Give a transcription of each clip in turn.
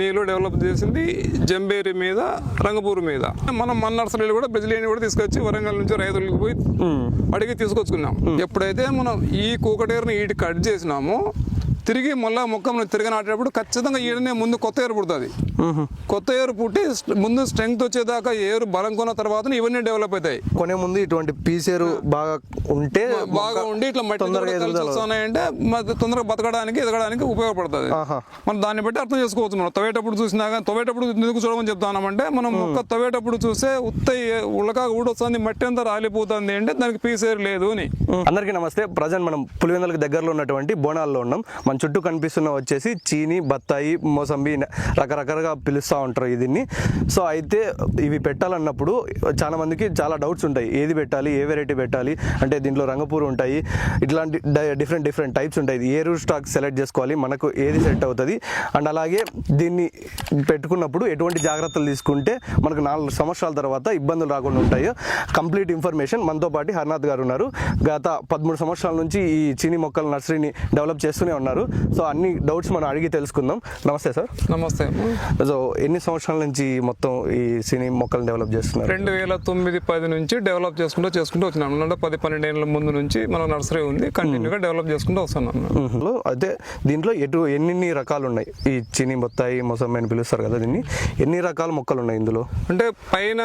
నీళ్ళు డెవలప్ చేసింది జంబేరి మీద రంగపూర్ మీద. మనం మన నర్సరీలు కూడా బ్రెజిలియన్ కూడా తీసుకొచ్చి వరంగల్ నుంచి రైతులకు పోయి అడిగి తీసుకొచ్చుకున్నాం. ఎప్పుడైతే మనం ఈ కూకటేరుని ఈటి కట్ చేసినామో తిరిగి మళ్ళా మొక్క మనం తిరిగి నాటేటప్పుడు ఖచ్చితంగా ఈడనే ముందు కొత్త ఏరు పుడుతుంది. కొత్త ఏరు పుట్టి ముందు స్ట్రెంగ్త్ వచ్చేదాకా ఏరు బలం కొన్న తర్వాత ఇవన్నీ డెవలప్ అవుతాయి. కొనే ముందు ఇటువంటి పీసేరు బాగా ఉంటే బాగా ఉండి ఇట్లా మట్టి తొందరగా వస్తున్నాయంటే బతకడానికి ఎదగడానికి ఉపయోగపడుతుంది. ఆహా. మనం దాన్ని బట్టి అర్థం చేసుకోవచ్చు మనం. తవ్వేటప్పుడు చూసినా కానీ తవ్వేటప్పుడు ఎందుకు చూడమని చెప్తామంటే మనం మొక్క తవ్వేటప్పుడు చూస్తే ఉత్త ఉల్లక ఊడొస్తుంది మట్టి అంతా రాలిపోతుంది అంటే దానికి పీసేరు లేదు అని. అందరికీ నమస్తే. ప్రజెంట్ మనం పులివెందులకు దగ్గరలో ఉన్నటువంటి బోనాల్లో ఉన్నాం. మన చుట్టూ కనిపిస్తున్న వచ్చేసి చీని బత్తాయి మోసంబి న- రకరకాలుగా పిలుస్తూ ఉంటారు దీన్ని. సో అయితే ఇవి పెట్టాలన్నప్పుడు చాలా మందికి చాలా డౌట్స్ ఉంటాయి. ఏది పెట్టాలి ఏ వెరైటీ పెట్టాలి అంటే దీంట్లో రంగపూర్ ఉంటాయి ఇట్లాంటి డిఫరెంట్ డిఫరెంట్ టైప్స్ ఉంటాయి. ఏ రూట్ స్టాక్ సెలెక్ట్ చేసుకోవాలి మనకు ఏది సెట్ అవుతుంది? అండ్ అలాగే దీన్ని పెట్టుకున్నప్పుడు ఎటువంటి జాగ్రత్తలు తీసుకుంటే మనకు నాలుగు సంవత్సరాల తర్వాత ఇబ్బందులు రాకుండా ఉంటాయో కంప్లీట్ ఇన్ఫర్మేషన్ మనతో పాటు హర్నాథ్ గారు ఉన్నారు. గత పదమూడు సంవత్సరాల నుంచి ఈ చీని మొక్కల నర్సరీని డెవలప్ చేస్తూనే ఉన్నారు. సో అన్ని డౌట్స్ మనం అడిగి తెలుసుకుందాం. నమస్తే సార్. నమస్తే. సో ఎన్ని సంవత్సరాల నుంచి మొత్తం ఈ చీని మొక్కలను డెవలప్ చేస్తున్నారు? రెండు వేల తొమ్మిది పది నుంచి డెవలప్ చేసుకుంటూ చేసుకుంటూ వచ్చినాం. అంటే పది పన్నెండు ఏళ్ళ ముందు నుంచి మన నర్సరీ ఉంది. కంటిన్యూగా డెవలప్ చేసుకుంటూ వస్తున్నాం. అయితే దీంట్లో ఎటు ఎన్ని రకాలు ఉన్నాయి ఈ చీని బొత్తాయి మొసమ్మి అని పిలుస్తారు కదా దీన్ని. ఎన్ని రకాల మొక్కలు ఉన్నాయి ఇందులో? అంటే పైన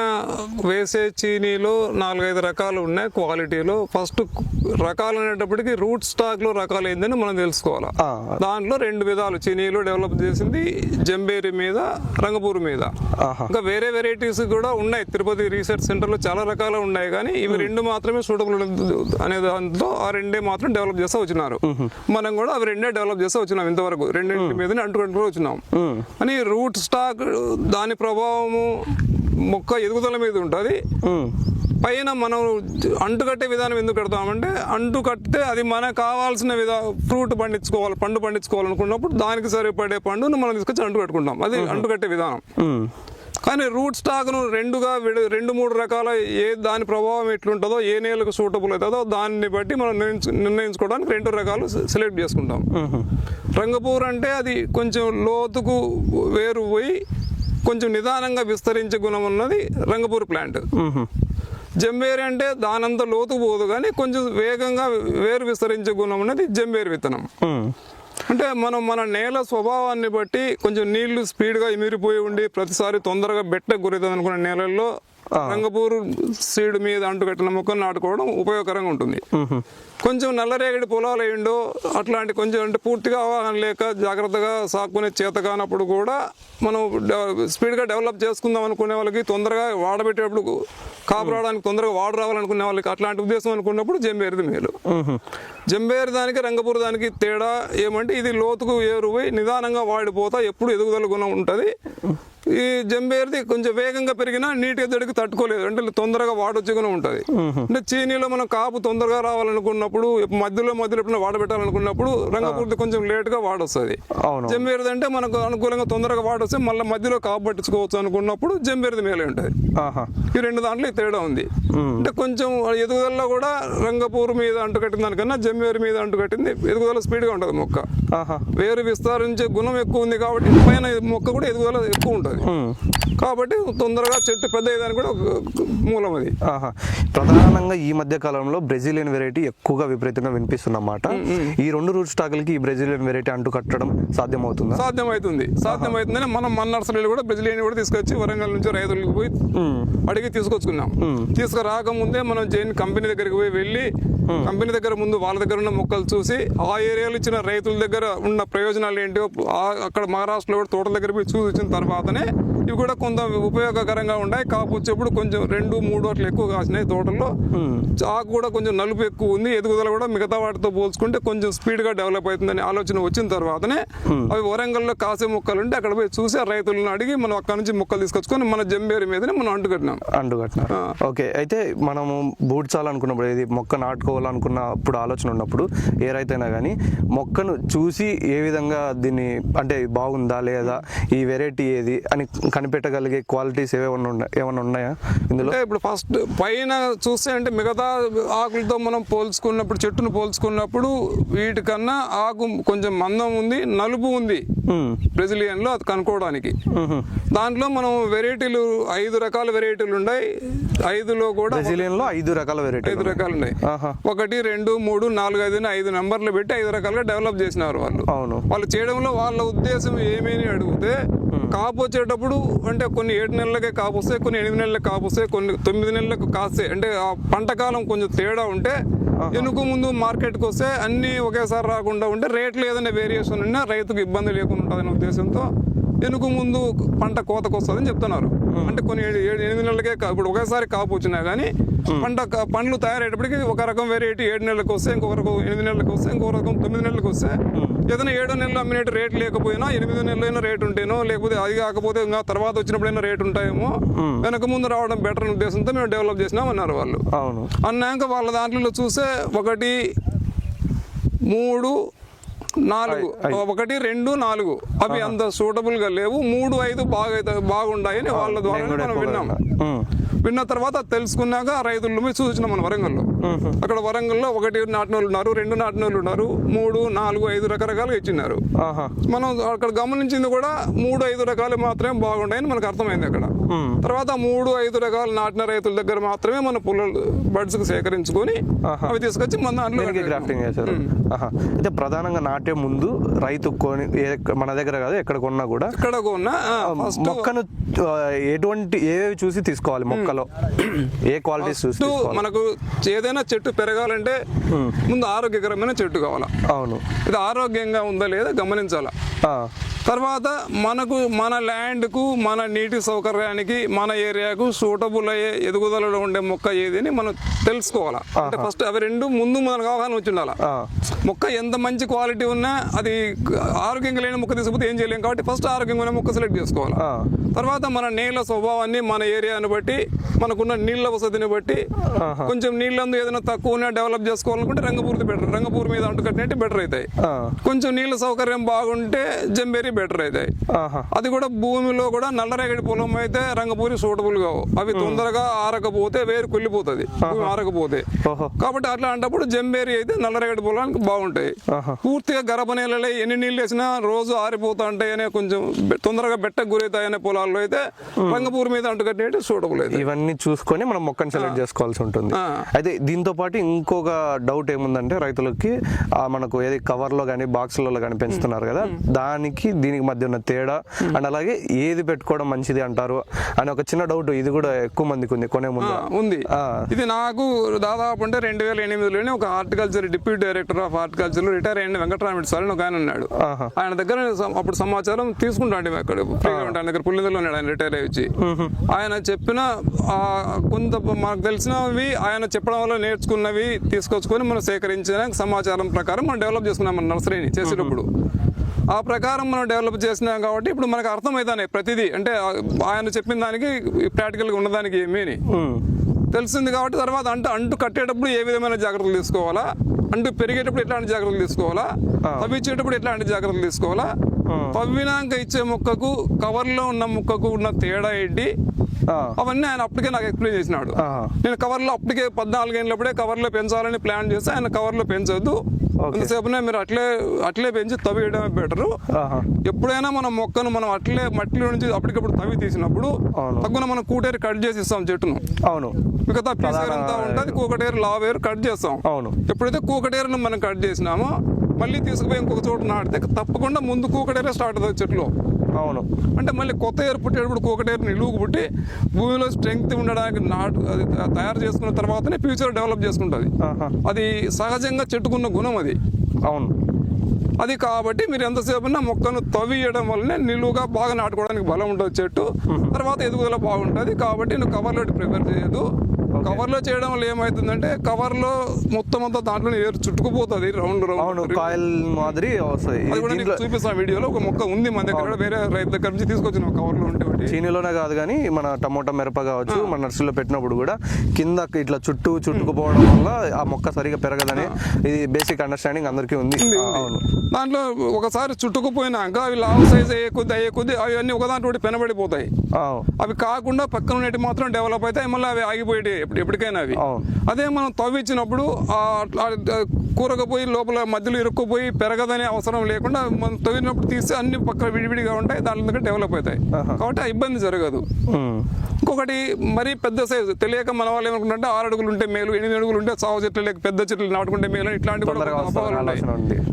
వేసే చీనీలో నాలుగైదు రకాలు ఉన్నాయి క్వాలిటీలో. ఫస్ట్ రకాలు అనేటప్పటికి రూట్ స్టాక్లో రకాలు ఏందని మనం తెలుసుకోవాలి. దాంట్లో రెండు విధాలు. చీనీలో డెవలప్ చేసింది జంబేరి మీద రంగపూర్ మీద. ఇంకా వేరే వెరైటీస్ కూడా ఉన్నాయి. తిరుపతి రీసెర్చ్ సెంటర్లో చాలా రకాలు ఉన్నాయి. కానీ ఇవి రెండు మాత్రమే సూటబుల్ అనే దాంట్లో ఆ రెండే మాత్రం డెవలప్ చేస్తూ వచ్చినారు. మనం కూడా అవి రెండే డెవలప్ చేస్తూ వచ్చినాం ఇంతవరకు. రెండింటి మీదనే అంటుకుంటూ వచ్చినాం. అని రూట్ స్టాక్ దాని ప్రభావము మొక్క ఎదుగుదల మీద ఉంటుంది. పైన మనం అంటు కట్టే విధానం ఎందుకు కడతామంటే అంటు కడితే అది మనకు కావాల్సిన విధా ఫ్రూట్ పండించుకోవాలి పండు పండించుకోవాలనుకున్నప్పుడు దానికి సరిపడే పండును మనం తీసుకొచ్చి అంటు కట్టుకుంటాం అది అంటు కట్టే విధానం. కానీ రూట్ స్టాక్ను రెండుగా విడ- రెండు మూడు రకాల ఏ దాని ప్రభావం ఎట్లుంటుందో ఏ నేలకు సూటబుల్ అవుతుందో దాన్ని బట్టి మనం నిర్ణయించు- నిర్ణయించుకోవడానికి రెండు రకాలు సెలెక్ట్ చేసుకుంటాం. రంగపూర్ అంటే అది కొంచెం లోతుకు వేరు పోయి కొంచెం నిదానంగా విస్తరించే గుణం ఉన్నది రంగపూర్ ప్లాంట్. జంబేరి అంటే దానంత లోతు పోదు కానీ కొంచెం వేగంగా వేరు విస్తరించే గుణం ఉన్నది జంబేరి విత్తనం. అంటే మనం మన నేల స్వభావాన్ని బట్టి కొంచెం నీళ్ళు స్పీడ్గా ఇమిరిపోయి ఉండి ప్రతిసారి తొందరగా బెట్ట గురవుతుంది అనుకున్న నేలల్లో రంగపూర్ సీడ్ మీద అంటుకట్టిన మొక్కలు నాటుకోవడం ఉపయోగకరంగా ఉంటుంది. కొంచెం నల్లరేగడి పొలాలు అయ్యిండో అట్లాంటి కొంచెం అంటే పూర్తిగా అవగాహన లేక జాగ్రత్తగా సాకునే చేత కానప్పుడు కూడా మనం స్పీడ్గా డెవలప్ చేసుకుందాం అనుకునే వాళ్ళకి తొందరగా వాడబెట్టేటప్పుడు కాపు రావడానికి తొందరగా వాడు రావాలనుకునే వాళ్ళకి అట్లాంటి ఉద్దేశం అనుకున్నప్పుడు జంబేరిది మేలు. జంబేరి దానికి రంగపూర్ దానికి తేడా ఏమంటే ఇది లోతుకు ఏరుపోయి నిదానంగా వాడిపోతా ఎప్పుడు ఎదుగుదల గుణం ఉంటుంది ఈ జంబేరిది కొంచెం వేగంగా పెరిగినా నీటి ఎద్దడికి తట్టుకోలేదు. అంటే తొందరగా వాడొచ్చే గుణం ఉంటుంది. అంటే చీనీలో మనం కాపు తొందరగా రావాలనుకున్నప్పుడు మధ్యలో మధ్యలో ఎప్పుడైనా వాడబెట్టాలనుకున్నప్పుడు రంగపూర్ది కొంచెం లేట్గా వాడొస్తుంది. జంబేరిది అంటే మనకు అనుకూలంగా తొందరగా వాడొస్తే మళ్ళీ మధ్యలో కాపు పట్టించుకోవచ్చు అనుకున్నప్పుడు జంబేరిది మేలే ఉంటుంది. ఆహా. ఈ రెండు దాంట్లో తేడా ఉంది. అంటే కొంచెం ఎదుగుదలలో కూడా రంగపూర్ మీద అంటుకట్టిన దానికన్నా జమ్మేరు మీద అంటుకట్టింది ఎదుగుదల స్పీడ్గా ఉంటుంది మొక్క. ఆహా. వేరు విస్తరించే గుణం ఎక్కువ ఉంది కాబట్టి పైన మొక్క కూడా ఎదుగుదల ఎక్కువ ఉంటుంది. మ్మ్. కాబట్టి తొందరగా చెట్టు పెద్ద అయ్యేదానికి కూడా మూలం అది. ఆహా. ప్రధానంగా ఈ మధ్య కాలంలో బ్రెజిలియన్ వెరైటీ ఎక్కువగా విపరీతంగా వినిపిస్తున్నమాట ఈ రెండు రూట్ స్టాకులకి ఈ బ్రెజిలియన్ వెరైటీ అంటు కట్టడం సాధ్యమవుతుందా? సాధ్యమవుతుంది సాధ్యమవుతుందని మనం మన నర్సరీలు కూడా బ్రెజిలియన్ కూడా తీసుకొచ్చి వరంగల్ నుంచి రైతులకు పోయి అడిగి తీసుకొచ్చుకున్నాం. తీసుకురాకముందే మనం జైన్ కంపెనీ దగ్గరికి పోయి వెళ్ళి కంపెనీ దగ్గర ముందు వాళ్ళ దగ్గర ఉన్న మొక్కలు చూసి ఆ ఏరియాలో ఇచ్చిన రైతుల దగ్గర ఉన్న ప్రయోజనాలు ఏంటో అక్కడ మహారాష్ట్రలో కూడా తోటల దగ్గర పోయి చూసి వచ్చిన తర్వాతనే ఇవి కూడా కొంత ఉపయోగకరంగా ఉన్నాయి. కాపు వచ్చేప్పుడు కొంచెం రెండు మూడు అట్లా ఎక్కువ కాసినాయి తోటల్లో. ఆకు కూడా కొంచెం నలుపు ఎక్కువ ఉంది. ఎదుగుదల కూడా మిగతా వాటితో పోల్చుకుంటే కొంచెం స్పీడ్గా డెవలప్ అవుతుందని ఆలోచన వచ్చిన తర్వాతనే అవి వరంగల్లో కాసే మొక్కలు ఉంటే అక్కడ పోయి చూసి రైతులను అడిగి మనం అక్కడ నుంచి మొక్కలు తీసుకొచ్చుకొని మన జంబేరి మీదనే మనం అంటుకట్టినాం. అంటు కట్టినారు ఓకే. అయితే మనము బూడ్చాలనుకున్నప్పుడు ఇది మొక్క నాటుకో పెట్టుకోవాలనుకున్నప్పుడు ఆలోచన ఉన్నప్పుడు ఏ రైతైనా కానీ మొక్కను చూసి ఏ విధంగా దీన్ని అంటే బాగుందా లేదా ఈ వెరైటీ ఏది అని కనిపెట్టగలిగే క్వాలిటీస్ ఏమైనా ఉన్నాయి ఏమైనా ఉన్నాయా ఇందులో? ఇప్పుడు ఫస్ట్ పైన చూస్తే అంటే మిగతా ఆకులతో మనం పోల్చుకున్నప్పుడు చెట్టును పోల్చుకున్నప్పుడు వీటికన్నా ఆకు కొంచెం మందం ఉంది నలుపు ఉంది మ్మ్. బ్రెజిలియన్లో అది కనుక్కోవడానికి. దాంట్లో మనం వెరైటీలు ఐదు రకాల వెరైటీలు ఉన్నాయి ఐదులో కూడా బ్రెజిలియన్లో ఐదు రకాల వెరైటీ ఐదు రకాలు ఉన్నాయి. ఒకటి రెండు మూడు నాలుగు ఐదు ఐదు నెంబర్లు పెట్టి ఐదు రకాలుగా డెవలప్ చేసినారు వాళ్ళు. అవును. వాళ్ళు చేయడంలో వాళ్ళ ఉద్దేశం ఏమని అడిగితే కాపు వచ్చేటప్పుడు అంటే కొన్ని ఏడు నెలలకే కాపు వస్తాయి కొన్ని ఎనిమిది నెలలకు కాపు వస్తాయి కొన్ని తొమ్మిది నెలలకు కాస్తాయి. అంటే ఆ పంట కాలం కొంచెం తేడా ఉంటే ఎనుక ముందు మార్కెట్కి వస్తే అన్ని ఒకేసారి రాకుండా ఉంటే రేట్లు ఏదైనా వేరియేషన్ ఉన్నా రైతుకు ఇబ్బంది లేకుండా ఉంటుందనే ఉద్దేశంతో ఎనుక ముందు పంట కోతకు వస్తుందని చెప్తున్నారు. అంటే కొన్ని ఏడు ఏడు ఎనిమిది నెలలకే ఇప్పుడు ఒకేసారి కాపు వచ్చినా కానీ పంట పండ్లు తయారయ్యేటప్పటికి ఒక రకం వెరైటీ ఏడు నెలలకు వస్తే ఇంకొక రకం ఎనిమిది నెలలకు వస్తే ఇంకొక రకం తొమ్మిది నెలలకు వస్తే ఏదైనా ఏడో నెలలు అమ్మినట్టు రేట్ లేకపోయినా ఎనిమిదో నెలలైనా రేట్ ఉంటేనో లేకపోతే అది కాకపోతే ఇంకా తర్వాత వచ్చినప్పుడైనా రేట్ ఉంటాయేమో వెనక ముందు రావడం బెటర్ అనే ఉద్దేశంతో మేము డెవలప్ చేసినాం అన్నారు వాళ్ళు. అన్నాక వాళ్ళ దాంట్లో చూస్తే ఒకటి మూడు నాలుగు. ఒకటి రెండు నాలుగు. అవి అంత సూటబుల్గా లేవు. మూడు ఐదు బాగా బాగుండాయని వాళ్ళ ద్వారా మనం విన్నాం. విన్నా. తర్వాత తెలుసుకున్నాక రైతులు చూసినాం మన వరంగల్లో. అక్కడ వరంగల్లో ఒకటి నాటిన వాళ్ళు ఉన్నారు రెండు నాటిన వాళ్ళు ఉన్నారు మూడు నాలుగు ఐదు రకరకాలుగా ఇచ్చినారు. ఆహా. మనం అక్కడ గమనించింది కూడా మూడు ఐదు రకాలు మాత్రమే బాగుంటాయని మనకు అర్థమైంది అక్కడ. తర్వాత మూడు ఐదు రకాలు నాటిన రైతుల దగ్గర మాత్రమే మన పుల్లలు బర్డ్స్కు సేకరించుకొని. అవి తీసుకొచ్చి మన దాంట్లో గ్రాఫ్టింగ్ చేశారు. ఆహా. అయితే ప్రధానంగా నాటే ముందు రైతు కొని మన దగ్గర కాదు ఎక్కడ కొన్నా కూడా ఇక్కడ ఉన్న ఫస్ట్ మొక్కను ఎటువంటి ఏవేవి చూసి తీసుకోవాలి మొక్కలో? ఏ క్వాలిటీస్ చూసి మనకు ఏదైనా చెట్టు పెరగాలంటే ముందు ఆరోగ్యకరమైన చెట్టు కావాలా? అవును. ఇది ఆరోగ్యంగా ఉందా లేదా గమనించాలా? తర్వాత మనకు మన ల్యాండ్కు మన నీటి సౌకర్యానికి మన ఏరియాకు సూటబుల్ అయ్యే ఎదుగుదలలో ఉండే మొక్క ఏది అని మనం తెలుసుకోవాలా. అంటే ఫస్ట్ అవి రెండు ముందు మనకు అవగాహన వచ్చి ఉండాలా. మొక్క ఎంత మంచి క్వాలిటీ ఉన్నా అది ఆరోగ్యంగా లేని మొక్క తీసుకుపోతే ఏం చేయలేం కాబట్టి ఫస్ట్ ఆరోగ్యంగా ఉన్న మొక్క సెలెక్ట్ చేసుకోవాలి. తర్వాత మన నీళ్ళ స్వభావాన్ని మన ఏరియాని బట్టి మనకున్న నీళ్ళ వసతిని బట్టి. కొంచెం నీళ్ళందు ఏదైనా తక్కువ ఉన్నా డెవలప్ చేసుకోవాలనుకుంటే రంగపూర్తి బెటర్. రంగపూర్ మీద అంటుకట్టినట్టు బెటర్ అవుతాయి. కొంచెం నీళ్ళ సౌకర్యం బాగుంటే జంబేరి బెటర్ అవుతాయి ఆహా. అది కూడా భూమిలో కూడా నల్లరేగడి పొలం అయితే రంగపూరి సూటబుల్ కావు. అవి తొందరగా ఆరకపోతే వేరు కుళ్ళిపోతుంది. ఆరకపోతే. కాబట్టి అట్లా అంటప్పుడు జంబేరి అయితే నల్లరేగడి పొలానికి బాగుంటాయి. పూర్తిగా గరప నేలలో ఎన్ని నీళ్ళు వేసినా రోజు ఆరిపోతా ఉంటాయి అనే కొంచెం తొందరగా బెట్టకు గురవుతాయి అనే పొలాల్లో అయితే రంగపూర్ మీద అంటుకట్టినట్టు సూటబుల్ అయితే. ఇవన్నీ చూసుకొని మనం మొక్కను సెలెక్ట్ చేసుకోవాల్సి ఉంటుంది. అయితే దీంతో పాటు ఇంకొక డౌట్ ఏముందంటే రైతులకి మనకు ఏది కవర్లో కానీ బాక్స్లలో కానీ పెంచుతున్నారు కదా దానికి దీనికి మధ్య ఉన్న తేడా అండ్ అలాగే ఏది పెట్టుకోవడం మంచిది అంటారు అని ఒక చిన్న డౌట్ ఇది కూడా ఎక్కువ మందికి ఉంది కొనే ముందు. ఉంది. ఇది నాకు దాదాపు అంటే రెండు వేల ఎనిమిదిలోనే ఒక horticulture deputy director of horticulture retire అయిన వెంకటరామిడి సార్ అని ఒక ఆయన ఉన్నాడు. ఆయన దగ్గర అప్పుడు సమాచారం తీసుకుంటాండి అక్కడ. ఉంటాను దగ్గర పుల్లిందలో ఉన్నాడు ఆయన రిటైర్ అయ్యి వచ్చి. ఆయన చెప్పిన ఆ, కొంత మాకు తెలిసినవి ఆయన చెప్పడం వల్ల నేర్చుకున్నవి తీసుకొచ్చుకొని మనం సేకరించిన సమాచారం ప్రకారం మనం డెవలప్ చేసుకున్నాం మన నర్సరీని చేసేటప్పుడు. ఆ ప్రకారం మనం డెవలప్ చేసినాం కాబట్టి ఇప్పుడు మనకు అర్థమవుతాయి ప్రతిదీ. అంటే ఆయన చెప్పిన దానికి ప్రాక్టికల్గా ఉన్నదానికి ఏమీ. తెలిసింది కాబట్టి తర్వాత అంటు అంటు కట్టేటప్పుడు ఏ విధమైన జాగ్రత్తలు తీసుకోవాలా? అంటు పెరిగేటప్పుడు ఎట్లాంటి జాగ్రత్తలు తీసుకోవాలా? తవ్వించేటప్పుడు ఎట్లాంటి జాగ్రత్తలు తీసుకోవాలా? తవ్వినాక ఇచ్చే మొక్కకు కవర్లో ఉన్న మొక్కకు ఉన్న తేడా ఏంటి. అవన్నీ ఆయన అప్పటికే నాకు ఎక్స్ప్లెయిన్ చేసినాడు. నేను కవర్లో అప్పటికే పద్నాలుగేళ్ళప్పుడే కవర్లో పెంచాలని ప్లాన్ చేస్తే ఆయన కవర్లో పెంచొద్దు. అంతసేపునే మీరు అట్లే అట్లే పెంచి తవ్వేయడమే బెటరు. ఎప్పుడైనా మనం మొక్కను మనం అట్లే మట్టిలో నుంచి అప్పటికప్పుడు తవ్వి తీసినప్పుడు. తగ్గున మనం కూటేరు కట్ చేసి ఇస్తాం చెట్టును. అవును. మిగతా పీసేర్ అంతా ఉంటుంది కూకటేరు లావేరు కట్ చేస్తాం. అవును. ఎప్పుడైతే కూకటేరును మనం కట్ చేసినామో మళ్ళీ తీసుకుపోయి ఇంకొక చోట నాటితే తప్పకుండా ముందు కూకటేరే స్టార్ట్ అవుతుంది చెట్లు. అవును. అంటే మళ్ళీ కొత్త ఏరు పుట్టేటప్పుడు కూకటేరు నిలువుకు పుట్టి భూమిలో స్ట్రెంగ్త్ ఉండడానికి నాటు అది తయారు చేసుకున్న తర్వాతనే ఫ్యూచర్ డెవలప్ చేసుకుంటుంది. అది సహజంగా చెట్టుకున్న గుణం అది. అవును. అది కాబట్టి మీరు ఎంతసేపు ఉన్నా మొక్కను తవ్వియడం వల్లనే నిలువుగా బాగా నాటుకోవడానికి బలం ఉంటుంది చెట్టు. తర్వాత ఎదుగుదల బాగుంటుంది. కాబట్టి నువ్వు కవర్లో ప్రిపేర్ చేయదు కవర్లో చేయడం వల్ల ఏమవుతుందంటే కవర్లో మొత్తం అంతా దాంట్లో ఏరు చుట్టుకుపోతుంది రౌండ్ రౌండ్ కాయిల్ మాదిరి వస్తాయి అది కూడా చూపిస్తాను వీడియోలో ఒక మొక్క ఉంది మన దగ్గర వేరే రైతు దగ్గర నుంచి తీసుకొచ్చిన కవర్లో ఉంటే. చీనీలోనే కాదు కానీ మన టమోటా మిరప కావచ్చు మన నర్సరీలో పెట్టినప్పుడు కూడా కింద ఇట్లా చుట్టూ చుట్టుకుపోవడం వల్ల ఆ మొక్క సరిగా పెరగదని ఇది బేసిక్ అండర్స్టాండింగ్ అందరికీ ఉంది. అవును. దాంట్లో ఒకసారి చుట్టుకుపోయినాక అవి లావు సైజ్ అయ్యే కొద్ది అయ్యే కొద్ది అవన్నీ ఒకదాంట్లో ఒకటి పెనబడిపోతాయి. అవి కాకుండా పక్కన ఉన్నటి మాత్రం డెవలప్ అవుతాయి మళ్ళీ అవి ఆగిపోయేటి ఎప్పటికైనా అవి. అదే మనం తవ్విచ్చినప్పుడు కూరకపోయి లోపల మధ్యలో ఇరుక్కుపోయి పెరగదనే అవసరం లేకుండా మనం తవ్వినప్పుడు తీస్తే అన్ని పక్కన విడివిడిగా ఉంటాయి దాని దగ్గర డెవలప్ అవుతాయి. కాబట్టి ఇబ్బంది జరగదు. ఇంకొకటి మరీ పెద్ద సైజు. తెలియక మన వాళ్ళు ఏమనుకుంటే ఆరు అడుగులు ఉంటే మేలు ఎనిమిది అడుగులు ఉంటే సాగు చెట్లు లేక పెద్ద చెట్లు నాటుకుంటే మేలు ఇట్లాంటి.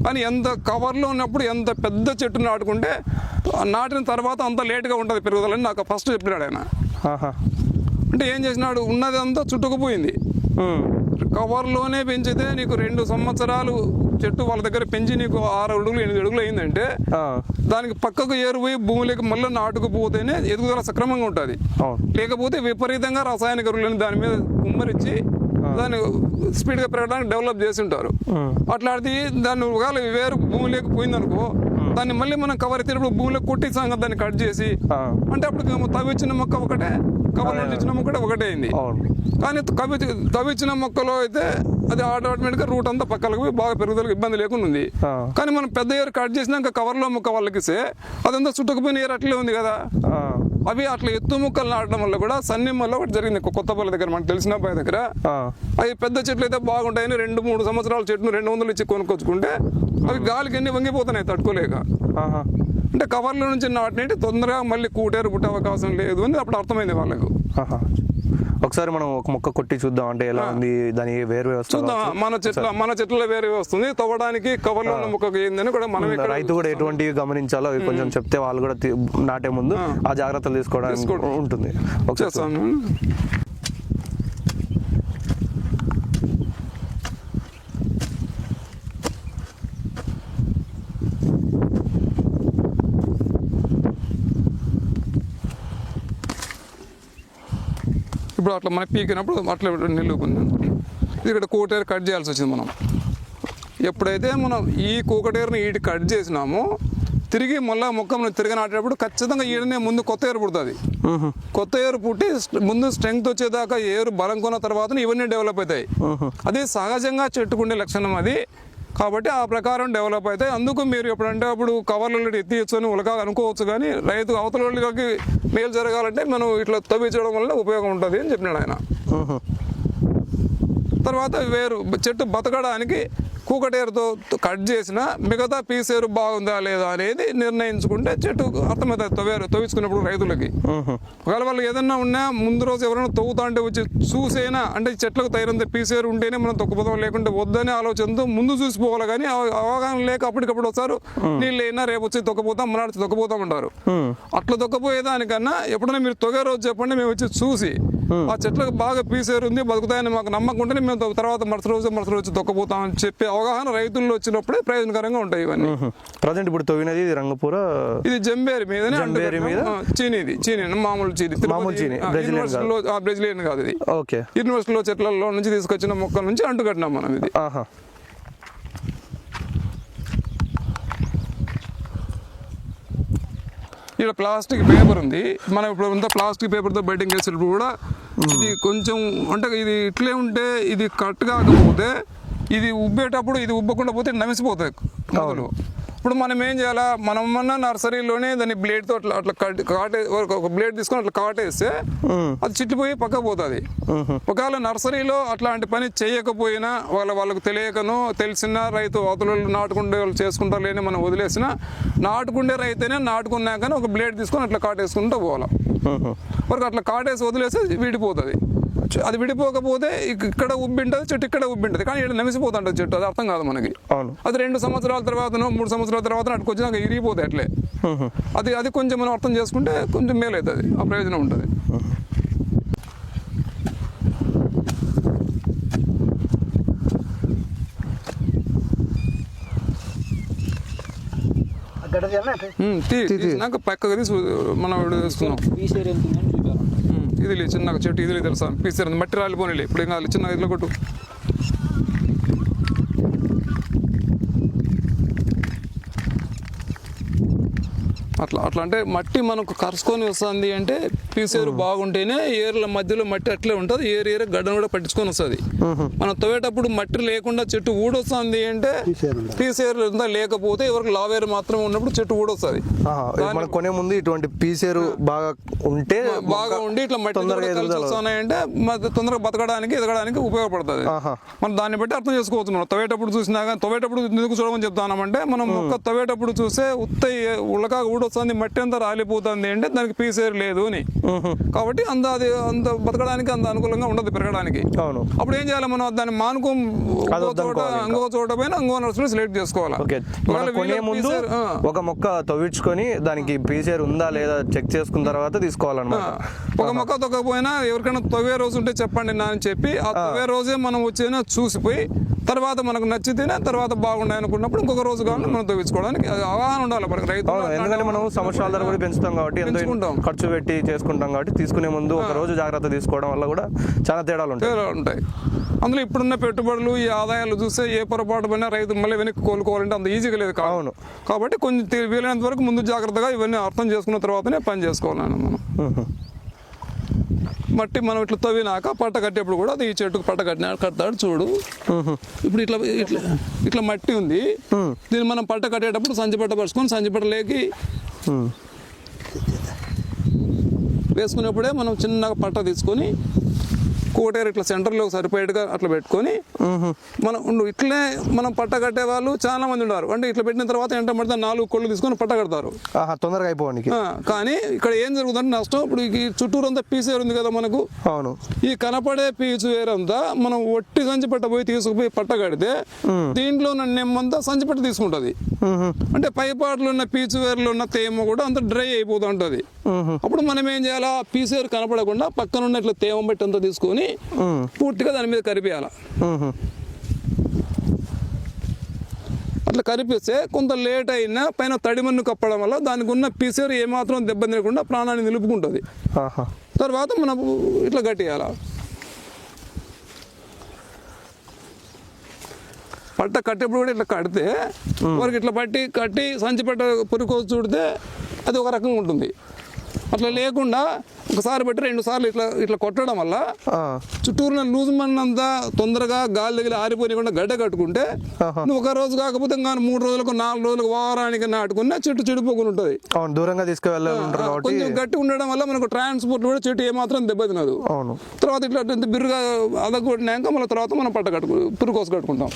కానీ ఎంత కవర్లో ఉన్నప్పుడు ఎంత పెద్ద చెట్టు నాటుకుంటే నాటిన తర్వాత అంత లేట్గా ఉంటుంది పెరుగుదలని నాకు ఫస్ట్ చెప్పినాడు ఆయన. అంటే ఏం చేసినాడు? ఉన్నది అంతా చుట్టుకుపోయింది కవర్లోనే పెంచితే నీకు రెండు సంవత్సరాలు చెట్టు వాళ్ళ దగ్గర పెంచి నీకు ఆరు అడుగులు ఎనిమిది అడుగులు అయిందంటే దానికి పక్కకు ఏరుపోయి భూమిలోకి మళ్ళీ నాటుకుపోతేనే ఎదుగుదల సక్రమంగా ఉంటుంది. లేకపోతే విపరీతంగా రసాయనిక ఎరువులను దాని మీద కుమ్మరించి దాన్ని స్పీడ్గా పెరగడానికి డెవలప్ చేసి ఉంటారు అట్లాంటిది దాన్ని ఒకవేళ వేరు భూమిలోకి పోయిందనుకో దాన్ని మళ్ళీ మనం కవర్ ఎత్తినప్పుడు భూమిలో కొట్టి దాన్ని కట్ చేసి అంటే అప్పుడు తవ్విచ్చిన మొక్క ఒకటే కవర్ నుండి ఇచ్చిన మొక్క కూడా ఒకటే అయింది. కానీ కవి తవ్విచ్చిన మొక్కలో అయితే అది ఆటోమేటిక్గా రూట్ అంతా పక్కలకు పోయి బాగా పెరుగుదలకు ఇబ్బంది లేకుండా ఉంది. కానీ మనం పెద్ద ఏరు కట్ చేసినాక కవర్లో మొక్క వాళ్ళకి ఇస్తే అదంతా చుట్టుకుపోయిన ఏరు అట్లే ఉంది కదా. అవి అట్లా ఎత్తు ముక్కలు నాటడం వల్ల కూడా సన్నిమ్మల్లో ఒకటి జరిగింది. కొత్తపల్లి దగ్గర మనకు తెలిసిన అబ్బాయి దగ్గర. అవి పెద్ద చెట్లు అయితే బాగుంటాయని రెండు మూడు సంవత్సరాల చెట్టును రెండు వందలు ఇచ్చి కొనుక్కొచ్చుకుంటే అవి గాలికి ఎన్ని వంగిపోతున్నాయి తట్టుకోలేక. అంటే కవర్ల నుంచి నాటినట్టు తొందరగా మళ్ళీ కూటేరు పుట్టే అవకాశం లేదు అని అప్పుడు అర్థమైంది వాళ్ళకు. ఆహా. ఒకసారి మనం ఒక మొక్క కొట్టి చూద్దాం అంటే ఎలా ఉంది దాని వేరు వ్యవస్థ చూద్దాం. మన చెట్ల మన చెట్లలో వేరే వస్తుంది తవ్వడానికి కవర్లో ఉన్న మొక్కకు ఏందని కూడా మనం ఇక్కడ రైతు కూడా ఎటువంటివి గమనించాలో కొంచెం చెప్తే వాళ్ళు కూడా నాటే ముందు ఆ. జాగ్రత్తలు తీసుకోవడానికి తీసుకోవడం. ఉంటుంది. ఒకసారి ఇప్పుడు అట్లా మన పీకినప్పుడు అట్లా ఇది ఇక్కడ కోటేరు కట్ చేయాల్సి వచ్చింది మనం. ఎప్పుడైతే మనం ఈ కోకటేరుని ఈటి కట్ చేసినామో తిరిగి మళ్ళీ మొక్క మనం తిరిగి నాటేటప్పుడు ఖచ్చితంగా ఈడనే ముందు కొత్త ఏరు పుడుతుంది. కొత్త ఏరు పుట్టి ముందు స్ట్రెంగ్త్ వచ్చేదాకా ఏరు బలం కొన్న తర్వాత ఇవన్నీ డెవలప్ అవుతాయి. అది సహజంగా చెట్టుకుండే లక్షణం అది. కాబట్టి ఆ ప్రకారం డెవలప్ అవుతాయి అందుకు మీరు ఎప్పుడంటే అప్పుడు కవర్లలో ఎత్తియచ్చు అని ఉలక అనుకోవచ్చు కానీ రైతు అవతల వాళ్ళకి మేలు జరగాలంటే మనం ఇట్లా తవ్వించడం వల్ల ఉపయోగం ఉంటుంది అని చెప్పినాడు ఆయన. తర్వాత వేరు చెట్టు బతకడానికి కూకటేరుతో కట్ చేసిన మిగతా పీసేరు బాగుందా లేదా అనేది నిర్ణయించుకుంటే చెట్టు అర్థమవుతుంది. తవ్వేరు తవ్వించుకున్నప్పుడు రైతులకి. ఒకవేళ వాళ్ళు ఏదన్నా ఉన్నా ముందు రోజు ఎవరైనా తవ్వుతా అంటే వచ్చి చూసైనా అంటే చెట్లకు తగినంత పీసేరు ఉంటేనే మనం తొక్కుపోదాం లేకుంటే వద్దనే ఆలోచనతో ముందు చూసిపోవాలి కానీ అవ- అవగాహన లేక అప్పటికప్పుడు వస్తారు నీళ్ళు అయినా రేపు వచ్చి తొక్కపోతాం మన తొక్కపోతాం అంటారు. అట్లా తొక్కపోయేదానికన్నా ఎప్పుడైనా మీరు తొగే రోజు చెప్పండి మేము వచ్చి చూసి ఆ చెట్లకు బాగా పీసేరు ఉంది బతుకుతాయని మాకు నమ్మకం ఉంటే మేము తర్వాత మరుసటి రోజు మరుసటి రోజు తొక్కపోతాం అని చెప్పి అవగాహన రైతుల్లో వచ్చినప్పుడే ప్రయోజనకరంగా ఉంటాయి ఇవన్నీ. ప్రజెంట్ ఇప్పుడు తవ్వినది ఇది రంగపూర ఇది జంబేరి మీదనే జంబేరి మీద? చీనీది చీనీ మామూలు చీనీ. మామూలు చీనీ, బ్రెజిలియన్ యూనివర్సిటీలో ఆ, బ్రెజిలియన్ కాదు ఇది. ఓకే. యూనివర్సిటీలో చెట్లలో నుంచి తీసుకొచ్చిన మొక్కల నుంచి అంటుకట్టినాం మనం ఇది. ఆహా. ఇక్కడ ప్లాస్టిక్ పేపర్ ఉంది. మనం ఇప్పుడు అంతా ప్లాస్టిక్ పేపర్తో బయటికి వేసేటప్పుడు కూడా ఇది కొంచెం అంటే ఇది ఇట్లే ఉంటే ఇది కట్ కాకపోతే ఇది ఉబ్బేటప్పుడు ఇది ఉబ్బకుండా పోతే నమిసిపోతాయి మొదలు ఇప్పుడు మనం ఏం చేయాలా? మనం మన నర్సరీలోనే దాన్ని బ్లేడ్తో అట్లా అట్లా కట్ కాటే ఒక బ్లేడ్ తీసుకొని అట్లా కాటేస్తే అది చిట్లిపోయి పక్క పోతుంది. ఒకవేళ నర్సరీలో అట్లాంటి పని చేయకపోయినా వాళ్ళ వాళ్ళకు తెలియకనో తెలిసిన రైతు అవతల నాటుకుండే వాళ్ళు చేసుకుంటారు లేని మనం వదిలేసిన నాటుకుండే రైతేనే నాటుకున్నాకనే ఒక బ్లేడ్ తీసుకొని అట్లా కాటేసుకుంటూ పోవాలి. వరకు అట్లా కాటేసి వదిలేస్తే అది అది విడిపోకపోతే ఇక- ఇక్కడ ఉబ్బింటది చెట్టు ఇక్కడ ఉబ్బింటది. కానీ ఇక్కడ నమిసిపోతుంటది చెట్టు అది అర్థం కాదు మనకి. అవును. అది రెండు సంవత్సరాల తర్వాతనో మూడు సంవత్సరాల తర్వాత అటుకు వచ్చినాక ఇరిగిపోతాయి అట్లే. అది అది కొంచెం మనం అర్థం చేసుకుంటే కొంచెం మేలు అవుతుంది ఆ ప్రయోజనం ఉంటుంది. పక్కగా తీసి మనం ఇప్పుడు ఇది చిన్నగా చెట్టు ఇది తెలుసా? పీసేరు మట్టి రాలిపోనీ ఇప్పుడు ఏం కాదు చిన్న ఇదిలో కొట్టు. అట్లా అట్లా అంటే మట్టి మనకు కరుచుకొని వస్తుంది అంటే పీసేరు బాగుంటేనే ఏర్ల మధ్యలో మట్టి అట్లే ఉంటుంది ఏరు ఏరు గడ్డను కూడా పట్టించుకొని వస్తుంది. మనం తవ్వేటప్పుడు మట్టి లేకుండా చెట్టు ఊడొస్తుంది అంటే పీసేరు లేకపోతే ఎవరికి లావేరు మాత్రమే ఉన్నప్పుడు చెట్టు ఊడొస్తుంది. మనం కొనే ముందు ఇటువంటి పీసేరు బాగా ఉంటే బాగా ఉండి ఇట్లా మట్టి మరి తొందరగా బతకడానికి ఎదగడానికి ఉపయోగపడుతుంది. మనం దాన్ని బట్టి అర్థం చేసుకోవచ్చు మనం తవ్వేటప్పుడు చూసినా కానీ తవ్వేటప్పుడు ఎందుకు చూడమని చెప్తామంటే మనం మొక్క తవ్వేటప్పుడు చూస్తే ఉత్త ఉలక ఊడొస్తుంది మట్టి అంతా రాలిపోతుంది అంటే దానికి పీసేరు లేదు అని. కాబట్టి అంత అది అంత బతకడానికి అంత అనుకూలంగా ఉండదు పెరగడానికి. అవును. అప్పుడు ఏం చేయాలి మనం? దాన్ని మానుకో చోట ఇంకా. చోట పైన ఇంకో నర్సరీ సెలెక్ట్ చేసుకోవాలి. కొనే ముందు. ఒక మొక్క తవ్వించుకొని దానికి పీసేరు ఉందా లేదా చెక్ చేసుకున్న తర్వాత తీసుకోవాలన్నమాట. ఒక మొక్క తొక్కకపోయినా ఎవరికైనా తవ్వే రోజు ఉంటే చెప్పండి నా అని చెప్పి ఆ తవ్వే రోజే మనం వచ్చేనా చూసిపోయి తర్వాత మనకు నచ్చితేనే తర్వాత బాగున్నాయి అనుకున్నప్పుడు ఇంకొక రోజు కావాలని మనం తవ్వించుకోవడానికి అవగాహన ఉండాలి మనకి రైతు ఎందుకంటే మనం సంవత్సరాల తరబడి పెంచుతాం కాబట్టి. ఖర్చు పెట్టి చేసుకుంటాం. కాబట్టి తీసుకునే ముందు ఒక రోజు జాగ్రత్త తీసుకోవడం వల్ల కూడా చాలా తేడాలు ఉంటాయి ఉంటాయి అందులో ఇప్పుడున్న పెట్టుబడులు ఈ ఆదాయాలు చూస్తే ఏ పొరపాటు పైన రైతు మళ్ళీ వెనక్కి కోలుకోవాలంటే అంత ఈజీగా లేదు కాదు. అవును. కాబట్టి కొంచెం వీలైనంత వరకు ముందు జాగ్రత్తగా ఇవన్నీ అర్థం చేసుకున్న తర్వాతనే పని చేసుకోవాలని మనం. మట్టి మనం ఇట్లా తవ్వినాక పట్ట కట్టేప్పుడు కూడా అది ఈ చెట్టుకు పట్ట కట్టినా కడతాడు చూడు ఇప్పుడు ఇట్లా ఇట్లా ఇట్లా మట్టి ఉంది దీన్ని మనం పట్ట కట్టేటప్పుడు సంచి పట్ట పరుచుకొని సంచి పట్ట లేకి. వేసుకునేప్పుడే మనం చిన్నగా పట్ట తీసుకొని కోటేరు ఇట్లా సెంటర్లో సరిపోయేట్టుగా అట్లా పెట్టుకొని మనం ఇట్లే మనం పట్ట కట్టే వాళ్ళు చాలా మంది ఉన్నారు. అంటే ఇట్లా పెట్టిన తర్వాత ఎంట పడితే నాలుగు కొళ్ళు తీసుకొని పట్ట కడతారు. తొందరగా అయిపోవడానికి. ఆ, కానీ ఇక్కడ ఏం జరుగుతుందంటే నష్టం ఇప్పుడు ఈ చుట్టూరంతా పీసేరు ఉంది కదా మనకు. అవును. ఈ కనపడే పీచు వేరంతా మనం ఒట్టి సంచి పట్ట పోయి తీసుకుపోయి పట్ట కడితే దీంట్లో ఉన్న నెమ్మంతా సంచి పట్ట తీసుకుంటది. అంటే పైపాట్లు ఉన్న పీచు వేరులో ఉన్న తేమ కూడా అంత డ్రై అయిపోతూ ఉంటుంది అప్పుడు మనం ఏం చేయాలా? పీసేరు కనపడకుండా పక్కన ఉన్న ఇట్లా తేమ బట్టి అంతా తీసుకొని పూర్తిగా దాని మీద కరిపేయాల. అట్లా కరిపిస్తే కొంత లేట్ అయినా పైన తడిమన్ను కప్పడం వల్ల దానికి ఉన్న పీసేరు ఏమాత్రం దెబ్బ తినకుండా ప్రాణాన్ని నిలుపుకుంటుంది. ఆహా. తర్వాత మనం ఇట్లా కట్టేయాల పట్ట కట్టేప్పుడు కూడా ఇట్లా కడితే వరకు ఇట్లా పట్టి కట్టి సంచి పట్ట పురుకోసి చూడితే అది ఒక రకంగా ఉంటుంది. అట్లా లేకుండా ఒకసారి బట్టి రెండు సార్లు ఇట్లా ఇట్లా కొట్టడం వల్ల ఆ. చుట్టూరున్న లూజ్ మన్నంతా తొందరగా గాలి తగిలి ఆరిపోయకుండా గడ్డ కట్టుకుంటే. నువ్వు ఒక రోజు కాకపోతే ఇంకా మూడు రోజులకు నాలుగు రోజులకు వారానికి నాటుకున్నా చెట్టు చెడిపోకుండా ఉంటుంది. అవును దూరంగా తీసుకువెళ్ళాలి కొంచెం గట్టి ఉండడం వల్ల మనకు ట్రాన్స్పోర్ట్ కూడా చెట్టు ఏమాత్రం దెబ్బతినదు. అవును. తర్వాత ఇట్లా బిర్రుగా అదగొట్టినాక మళ్ళీ తర్వాత మనం పట్ట కట్టుకు పురుకోసి కట్టుకుంటాం.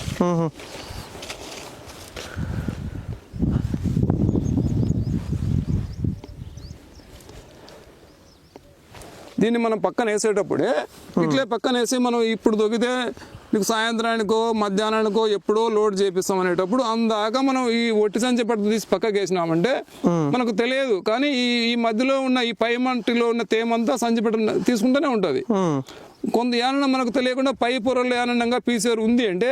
దీన్ని మనం పక్కన వేసేటప్పుడే ఇట్లే పక్కన వేసి మనం ఇప్పుడు దొగితే నీకు సాయంత్రానికో మధ్యాహ్నానికో ఎప్పుడో లోడ్ చేపిస్తాం అనేటప్పుడు అందాక మనం ఈ ఒట్టి సంచి పట్టు తీసి పక్కకి వేసినామంటే మనకు తెలియదు. కానీ ఈ ఈ మధ్యలో ఉన్న ఈ పై మంటిలో ఉన్న తేమంతా సంచి పట్టు తీసుకుంటూనే ఉంటుంది. కొంత యానం మనకు తెలియకుండా పై పొరలు యానంగా పీసేరు ఉంది అంటే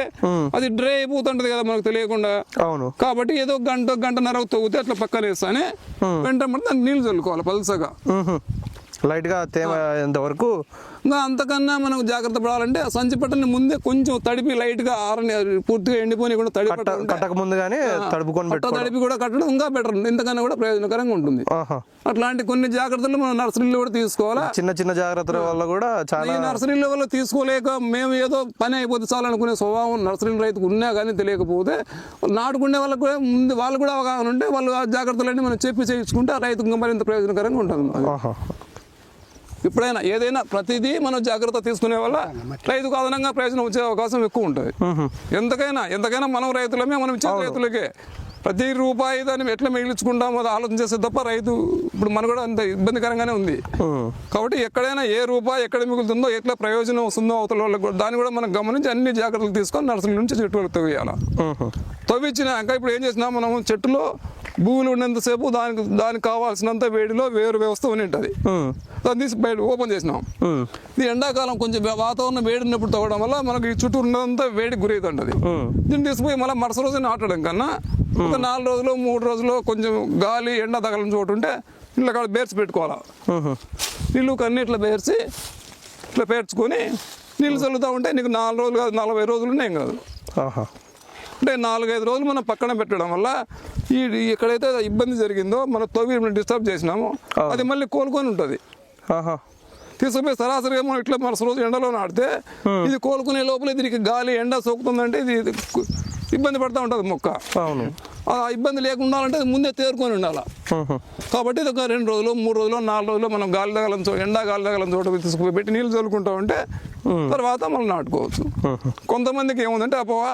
అది డ్రై అయిపోతుంటది కదా మనకు తెలియకుండా. అవును. కాబట్టి ఏదో గంట గంటన్నర తవ్వుతే అట్లా పక్కన వేస్తానే వెంటనే దాన్ని నీళ్ళు చల్లుకోవాలి పలుసగా. లైట్గా తేమ ఎంతవరకు? ఇంకా అంతకన్నా మనం జాగ్రత్త పడాలంటే సంచి పట్టని ముందే కొంచెం తడిపి లైట్గా ఆరని పూర్తిగా ఎండిపోయి కూడా తడి కట్ట కట్టక ముందుగానే తడుపుకొని తడిపి కూడా కట్టడం ఇంకా బెటర్. ఇంతకన్నా కూడా ప్రయోజనకరంగా ఉంటుంది. అట్లాంటి కొన్ని జాగ్రత్తలు మనం నర్సరీలో కూడా తీసుకోవాలా? చిన్న చిన్న జాగ్రత్తల వల్ల కూడా చాలా ఈ నర్సరీ లెవెల్లో తీసుకోలేక మేము ఏదో పని అయిపోతే చాలు అనుకునే స్వభావం నర్సరీ రైతుకు ఉన్నా కానీ తెలియకపోతే నాటుకునే వాళ్ళకు కూడా ముందు వాళ్ళు కూడా అవగాహన ఉంటే వాళ్ళు ఆ జాగ్రత్తలన్నీ మనం చెప్పి చేయించుకుంటే ఆ రైతుకు మరింత ప్రయోజనకరంగా ఉంటుంది. ఎప్పుడైనా ఏదైనా ప్రతిదీ మనం జాగ్రత్త తీసుకునే వల్ల రైతుకు అదనంగా ప్రయోజనం వచ్చే అవకాశం ఎక్కువ ఉంటుంది. ఎంతకైనా ఎంతకైనా మనం రైతులమే మనం ఇచ్చే రైతులకే. ప్రతి రూపాయి దాన్ని ఎట్లా మిగిలించుకుంటామో అది ఆలోచన చేస్తే తప్ప రైతు ఇప్పుడు మనకు కూడా అంత ఇబ్బందికరంగానే ఉంది. కాబట్టి ఎక్కడైనా ఏ రూపాయి ఎక్కడ మిగులుతుందో ఎట్లా ప్రయోజనం వస్తుందో అవతల వాళ్ళకి కూడా దాన్ని కూడా మనం గమనించి అన్ని జాగ్రత్తలు తీసుకొని నర్సరీ నుంచి చెట్టు వరకు తవ్వేయాలి. తవ్వించినాక ఇప్పుడు ఏం చేసినా మనం చెట్టులో భూములు ఉన్నంతసేపు దానికి దానికి కావాల్సినంత వేడిలో వేరు వ్యవస్థ ఉని ఉంటుంది. దాన్ని తీసి బయట ఓపెన్ చేసినాం. ఇది ఎండాకాలం కొంచెం వాతావరణం వేడి ఉన్నప్పుడు తవ్వడం వల్ల మనకి ఈ చుట్టూ ఉన్నదంతా వేడి గురవుతుంటది. దీన్ని తీసుకుపోయి మళ్ళీ మరుసటి రోజు నాటడం కన్నా ఒక నాలుగు రోజులు మూడు రోజులు కొంచెం గాలి ఎండ తగలని చోటు ఉంటే ఇట్లా కాడ బేర్చి పెట్టుకోవాలా. నీళ్ళు కన్నీ ఇట్లా బేర్చి ఇట్లా పేర్చుకొని నీళ్ళు చల్లుతూ ఉంటే నీకు నాలుగు రోజులు కాదు నలభై రోజులు ఏం కాదు ఆహా అంటే నాలుగైదు రోజులు మనం పక్కన పెట్టడం వల్ల ఈ ఎక్కడైతే ఇబ్బంది జరిగిందో మనం తవ్వి డిస్టర్బ్ చేసినామో అది మళ్ళీ కోలుకొని ఉంటుంది. ఆహా. తీసుకుపోయి సరాసరిగా మనం ఇట్లా మరుస రోజు ఎండలో నాటితే ఇది కోలుకునే లోపల దీనికి గాలి ఎండ సోకుతుందంటే ఇది ఇబ్బంది పడుతూ ఉంటుంది మొక్క. అవును. ఆ ఇబ్బంది లేకుండా అది ముందే తేరుకొని ఉండాలి. కాబట్టి ఇది ఒక రెండు రోజులు మూడు రోజులు నాలుగు రోజులు మనం గాలి తగలని చోట ఎండ గాలి తగలని చోట తీసుకుపోయి పెట్టి నీళ్ళు చల్లుకుంటా ఉంటే తర్వాత మనం నాటుకోవచ్చు. కొంతమందికి ఏముందంటే అపోవ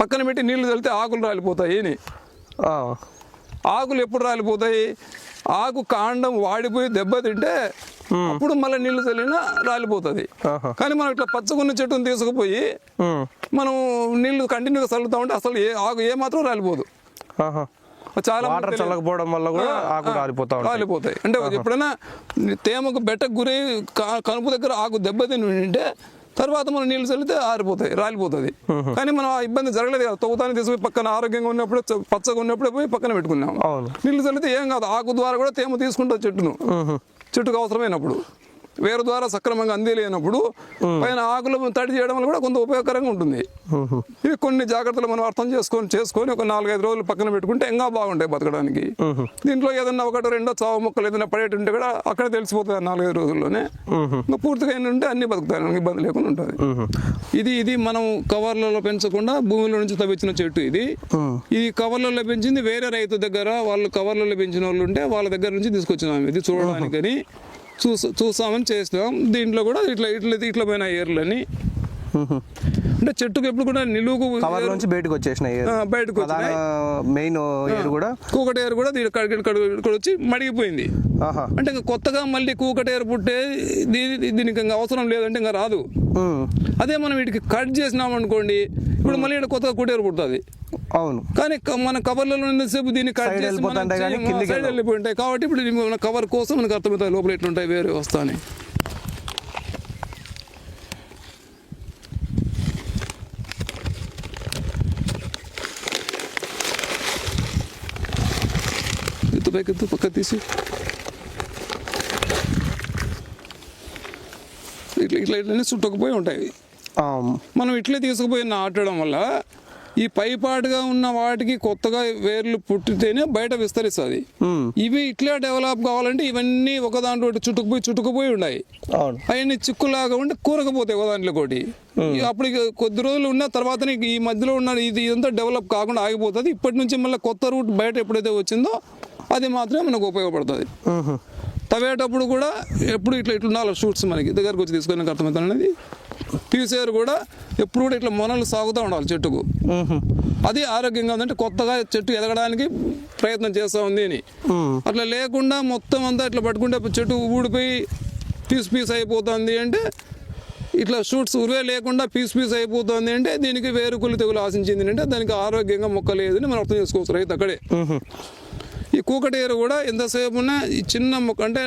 పక్కన పెట్టి నీళ్ళు చల్లితే ఆకులు రాలిపోతాయి. ఆకులు ఎప్పుడు రాలిపోతాయి? ఆకు కాండం వాడిపోయి దెబ్బ తింటే అప్పుడు మళ్ళీ నీళ్ళు చల్లినా రాలిపోతుంది. కానీ మనం ఇట్లా పచ్చగున్న చెట్టును తీసుకుపోయి. మనం నీళ్ళు కంటిన్యూగా చల్లుతా ఉంటే అసలు ఏ ఆకు ఏ మాత్రం రాలిపోదు. చాలా వాటర్. చల్లకపోవడం వల్ల కూడా ఆకు రాలిపోతా ఉంటాయి. కాలిపోతాయి అంటే ఎప్పుడైనా తేమకు బెట్టకు గురై కనుపు దగ్గర ఆకు దెబ్బతిని ఉంటే తర్వాత మనం నీళ్ళు చల్లితే ఆరిపోతాయి రాలిపోతుంది. కానీ మనం ఆ ఇబ్బంది జరగలేదు కదా తవ్వుతాన్ని తీసుకుపోయి పక్కన ఆరోగ్యంగా ఉన్నప్పుడు పచ్చగా ఉన్నప్పుడే పోయి పక్కన పెట్టుకున్నాం నీళ్ళు చల్లితే ఏం కాదు ఆకు ద్వారా కూడా తేమ తీసుకుంటుంది చెట్టును. చెట్టుకు అవసరమైనప్పుడు. వేరు ద్వారా సక్రమంగా అందిలేనప్పుడు పైన ఆకులు తడి చేయడం వల్ల కూడా కొంత ఉపయోగకరంగా ఉంటుంది. ఇవి కొన్ని జాగ్రత్తలు మనం అర్థం చేసుకొని చేసుకొని ఒక నాలుగైదు రోజులు పక్కన పెట్టుకుంటే ఇంకా బాగుంటాయి బతకడానికి. దీంట్లో ఏదన్నా ఒకటి రెండో చావు మొక్కలు ఏదైనా పడేటుంటే కూడా అక్కడే తెలిసిపోతుంది నాలుగైదు రోజుల్లో ఇంకా పూర్తిగా ఏంటంటే అన్ని బతుకుతాయి మనకి ఇబ్బంది లేకుండా ఉంటుంది. ఇది ఇది మనం కవర్లలో పెంచకుండా భూమిలో నుంచి తవ్వించిన చెట్టు ఇది. ఈ కవర్లలో పెంచింది వేరే రైతు దగ్గర వాళ్ళు కవర్లలో పెంచిన వాళ్ళు ఉంటే వాళ్ళ దగ్గర నుంచి తీసుకొచ్చినాం ఇది చూడడానికని. చూస చూసామని చేసినాం. దీంట్లో కూడా ఇట్లా ఇట్లా ఇట్లా పోయిన ఏర్లని. అంటే చెట్టుకు ఎప్పుడు కూడా నిలువుకు కవర్ నుంచి బయటకు వచ్చేసినాయి ఆ, బయటకు మెయిన్ ఏరు కూడా. కూకటేరు కూడా ఇక్కడ వచ్చి మడిగిపోయింది. అంటే ఇంకా కొత్తగా మళ్ళీ కూకటేరు పుట్టే దీని దీనికి ఇంకా అవసరం లేదంటే ఇంకా రాదు. అదే మనం వీటికి కట్ చేసినాం అనుకోండి ఇప్పుడు మళ్ళీ ఇక్కడ కొత్తగా కూటేరు పుడుతుంది. అవును. కానీ మన కవర్లలో ఉన్నసేపు దీన్ని కట్ చేసి Side వెళ్ళిపోయింటాయి కాబట్టి ఇప్పుడు మన కవర్ కోసం మనకు అర్థమవుతాయి లోపల ఎట్లుంటాయి వేరే ఎత్తు పైకి ఎత్తు పక్క తీసి. ఇట్లా ఇట్లా ఇట్లనే చుట్టుకుపోయి ఉంటాయి. మనం ఇట్లే తీసుకుపోయి నాటడం వల్ల ఈ పైపాటుగా ఉన్న వాటికి కొత్తగా వేర్లు పుట్టితేనే బయట విస్తరిస్తుంది. ఇవి ఇట్లే డెవలప్ కావాలంటే ఇవన్నీ ఒక దాంట్లో చుట్టుకుపోయి చుట్టుకుపోయి ఉన్నాయి. అవును. అవన్నీ చిక్కులాగా ఉండి కూరకపోతాయి ఒక దాంట్లో ఒకటి అప్పుడు కొద్ది రోజులు ఉన్న తర్వాతనే ఈ మధ్యలో ఉన్న ఇది ఇదంతా డెవలప్ కాకుండా ఆగిపోతుంది. ఇప్పటి నుంచి మళ్ళీ కొత్త రూట్ బయట ఎప్పుడైతే వచ్చిందో అది మాత్రమే మనకు ఉపయోగపడుతుంది. తవ్వేటప్పుడు కూడా ఎప్పుడు ఇట్లా ఇట్లా ఉండాలి షూట్స్ మనకి. దగ్గరకు వచ్చి తీసుకొని అర్థమవుతుంది అనేది. పీసేరు కూడా ఎప్పుడు కూడా ఇట్లా మొనలు సాగుతూ ఉండాలి చెట్టుకు. అది ఆరోగ్యంగా ఉందంటే కొత్తగా చెట్టు ఎదగడానికి ప్రయత్నం చేస్తూ ఉంది అని. అట్లా లేకుండా మొత్తం అంతా ఇట్లా పట్టుకుంటే చెట్టు ఊడిపోయి పీస్ పీస్ అయిపోతుంది అంటే ఇట్లా షూట్స్ ఉరివే లేకుండా పీస్ పీస్ అయిపోతుంది అంటే దీనికి వేరుకులు తెగులు ఆశించింది అంటే దానికి ఆరోగ్యంగా మొక్క లేదని మనం అర్థం చేసుకోవచ్చు రైతు అక్కడే. ఈ కూకటేరు కూడా ఎంతసేపు ఉన్నా ఈ చిన్న మొక్క అంటే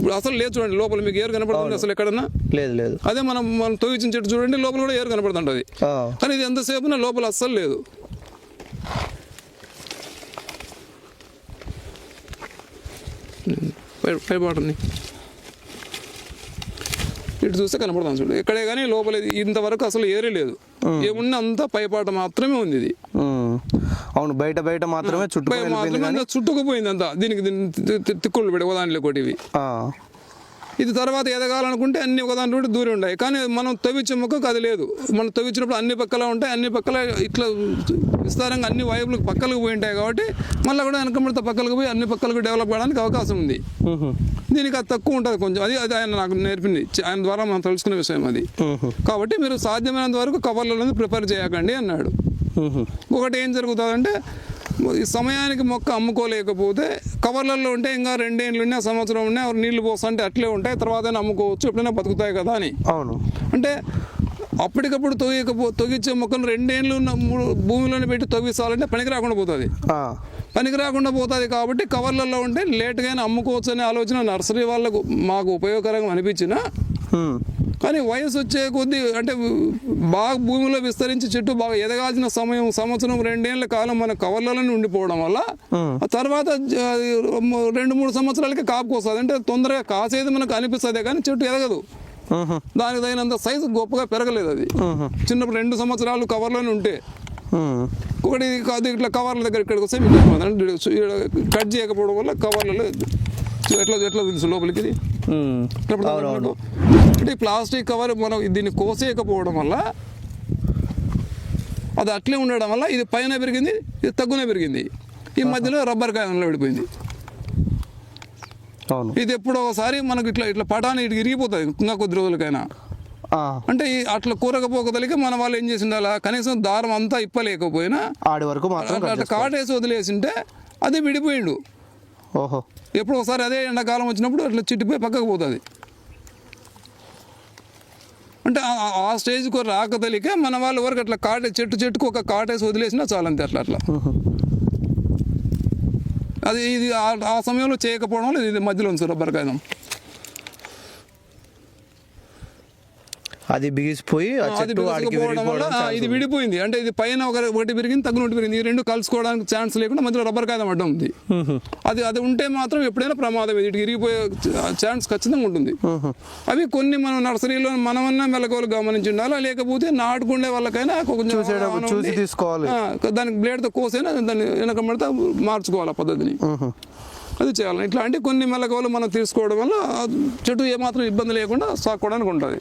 ఇప్పుడు అసలు లేదు చూడండి లోపల మీకు ఏరు కనపడుతుంది అసలు ఎక్కడన్నా? లేదు లేదు. అదే మనం మనం తొవ్వించిన చెట్టు చూడండి లోపల కూడా ఏరు కనపడుతుంటది. కానీ ఇది ఎంతసేపు లోపల అస్సలు లేదు. పై పై బాటని ఇటు చూస్తే కనపడతాను చూడు. ఎక్కడే కానీ లోపల ఇంతవరకు అసలు ఏరే లేదు. ఏమున్నా అంతా పైపాట మాత్రమే ఉంది ఇది. అవును బయట బయట మాత్రమే అంతా చుట్టుకుపోయింది అంతా దీనికి దీన్ని తి- తి- తిక్కుళ్ళు పెడి ఒకదానిలో ఒకటి ఇవి ఆ, ఇది తర్వాత ఎదగాలనుకుంటే అన్ని ఒకదాని నుండి దూరం ఉన్నాయి కానీ మనం తవ్వించే మొక్కకు అది లేదు. మనం తవ్వించినప్పుడు అన్ని పక్కల ఉంటాయి అన్ని పక్కల ఇట్లా విస్తారంగా అన్ని వైపులకు పక్కలకు పోయి ఉంటాయి కాబట్టి మళ్ళీ కూడా వెనకబడితే పక్కలకు పోయి అన్ని పక్కలకు డెవలప్ కావడానికి అవకాశం ఉంది. దీనికి అది తక్కువ ఉంటుంది కొంచెం. అది అది ఆయన నాకు నేర్పింది. ఆయన ద్వారా మనం తెలుసుకునే విషయం అది. కాబట్టి మీరు సాధ్యమైనంత వరకు కవర్లలో ప్రిపేర్ చేయకండి అన్నాడు. ఒకటి ఏం జరుగుతుందంటే ఈ సమయానికి మొక్క అమ్ముకోలేకపోతే కవర్లలో ఉంటే ఇంకా రెండేళ్ళు ఉన్నాయి సంవత్సరం ఉన్నాయి అవి నీళ్ళు పోస్తుంటే అట్లే ఉంటాయి తర్వాత అమ్ముకోవచ్చు ఎప్పుడైనా బతుకుతాయి కదా అని. అవును. అంటే అప్పటికప్పుడు తొయ్యకపో తొగిచ్చే మొక్కను రెండేళ్ళు ఉన్న మూడు భూమిలోనే పెట్టి తవ్విస్తాలంటే పనికి రాకుండా పోతుంది. పనికి రాకుండా పోతుంది కాబట్టి కవర్లలో ఉంటే లేట్గానే అమ్ముకోవచ్చు అనే ఆలోచన నర్సరీ వాళ్ళకు మాకు ఉపయోగకరంగా అనిపించిన. కానీ వయసు వచ్చే కొద్దీ అంటే బాగా భూమిలో విస్తరించి చెట్టు బాగా ఎదగాల్సిన సమయం సంవత్సరం రెండేళ్ళ కాలం మన కవర్లలోనే ఉండిపోవడం వల్ల ఆ. తర్వాత రెండు మూడు సంవత్సరాలకి కాపుకు వస్తుంది. అంటే తొందరగా కాసేది మనకు అనిపిస్తుంది కానీ చెట్టు ఎదగదు. దానికి తగినంత సైజు గొప్పగా పెరగలేదు అది. చిన్నప్పుడు రెండు సంవత్సరాలు కవర్లోనే ఉంటే. ఒకటి కాదు ఇట్లా కవర్ల దగ్గర ఇక్కడికి వస్తే మీకు కట్ చేయకపోవడం వల్ల కవర్లలో ఎట్లా ఎట్లా తెలుసు లోపలికి. అంటే ఈ ప్లాస్టిక్ కవర్ మనం దీన్ని కోసేయకపోవడం వల్ల అది అట్లే ఉండడం వల్ల ఇది పైన పెరిగింది ఇది తగ్గునే పెరిగింది. ఈ మధ్యలో రబ్బర్ కాయంలో పడిపోయింది అవును. ఇది ఎప్పుడో ఒకసారి మనకు ఇట్లా ఇట్లా పటాన్ని ఇటు ఇరిగిపోతుంది ఇంకా కొద్ది రోజులకైనా. అంటే అట్లా కూరకపోకదలికి మన వాళ్ళు ఏం చేసి ఉండాలా కనీసం దారం అంతా ఇప్పలేకపోయినా ఆడి వరకు మాత్రం అట్లా. కాటేసి వదిలేసింటే అది విడిపోయిండు. ఓహో. ఎప్పుడు ఒకసారి అదే ఎండాకాలం వచ్చినప్పుడు అట్లా చిట్టిపోయి పక్కకు పోతుంది. అంటే ఆ- స్టేజ్కి రాక తెలియక మన వాళ్ళ వరకు అట్లా కాటే చెట్టు చెట్టుకు ఒక కాటేసి వదిలేసినా చాలంతే అట్లా అట్లా. అది ఇది ఆ- ఆ సమయంలో చేయకపోవడం వల్ల ఇది మధ్యలో ఉంది రబ్బర్ కాగితం అది బిగిసిపోయి ఆ అది చెట్టు ఆడికి బిగుసుకుపోవడం వల్ల విరిగిపోవడం ఆ, ఇది విడిపోయింది. అంటే ఇది పైన ఒక ఒకటి పెరిగింది తగ్గిన ఒకటి పెరిగింది ఈ రెండు కలుసుకోవడానికి ఛాన్స్ లేకుండా మధ్యలో రబ్బర్ కాగితం అడ్డం ఉంది. అది అది ఉంటే మాత్రం ఎప్పుడైనా ప్రమాదం ఇది. ఇటు ఇరిగిపోయే ఛాన్స్ ఖచ్చితంగా ఉంటుంది. అవి కొన్ని మనం నర్సరీలో మనమన్నా మెలకువలు గమనించి ఉండాలా లేకపోతే నాటుకుండే వాళ్ళకైనా కొంచెం చూసి తీసుకోవాలి. దానికి బ్లేడ్తో కోసైనా దాన్ని వెనక పడితే మార్చుకోవాలి పద్ధతిని? అది చేయాలి. ఇట్లాంటి కొన్ని మెలకువలు మనం తీసుకోవడం వల్ల చెట్టు ఏమాత్రం ఇబ్బంది లేకుండా సాక్కోవడానికి ఉంటుంది.